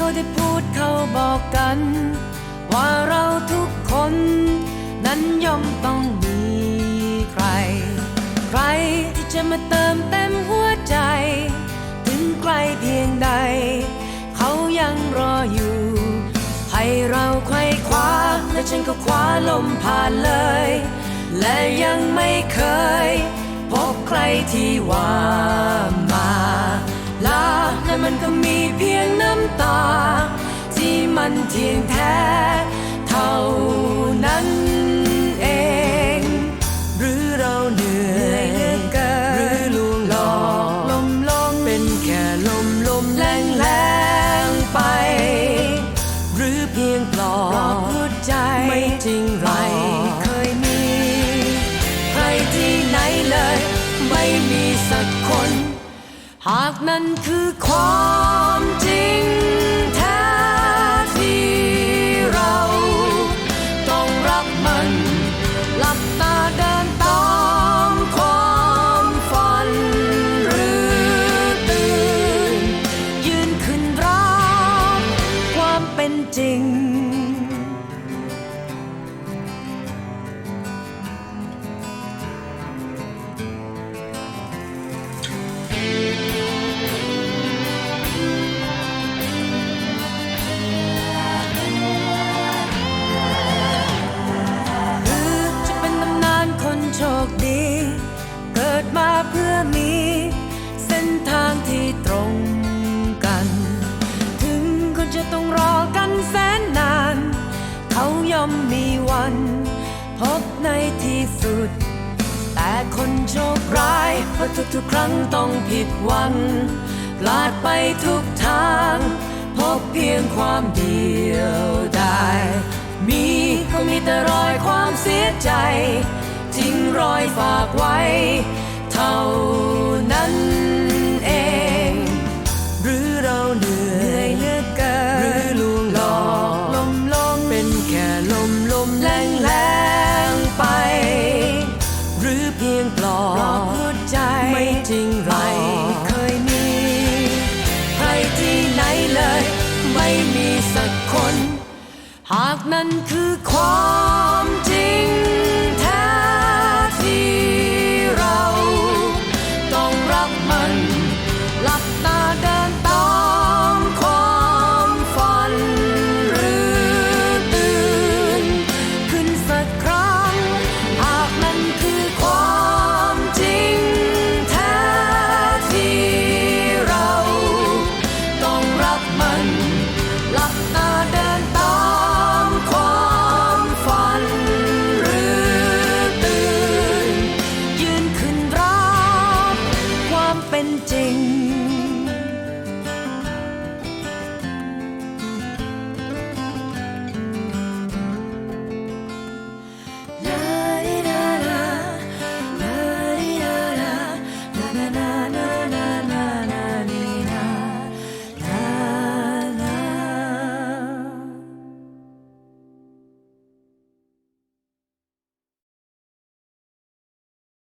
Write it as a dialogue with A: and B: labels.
A: เขาได้พูดเขาบอกกัน ว่าเราทุกคน นั้นย่อมต้องมีใคร ใครที่จะมาเติมเต็มหัวใจ ถึงไกลเพียงใด เขายังรออยู่ ให้เราไขว้คว้าและฉันก็คว้าลมผ่านเลย และยังไม่เคย พบใครที่ว่า มันเทียงแท้เท่านั้นเอง หรือเราเหนื่อยเหลือเกินหรือลวงหลอกลมลมเป็นแค่ลมลมแรงแรงไป หรือเพียงปลอบหัวใจไม่จริงหรเคยมีใครที่ไหนเลย ไม่มีสักคน หากนั่นคือความจริง จริง หรือจะเป็นตำนานคนโชคดี เกิดมาเพื่อมี เส้นทางที่ตรงกัน ถึงคนจะต้องรอกัน ย่อมมีวัน พบในที่สุด แต่คนโชคร้าย เพราะทุกๆครั้งต้องผิดหวังพลาดไปทุกทาง พบเพียงความเดียวดายมีก็มีแต่รอยความเสียใจ ทิ้งรอยฝากไว้ เท่า เพียงปลอบหัวใจไม่จริงหรอกเคยมีใครที่ไหนเลย ไม่มีสักคน หากนั่นคือความ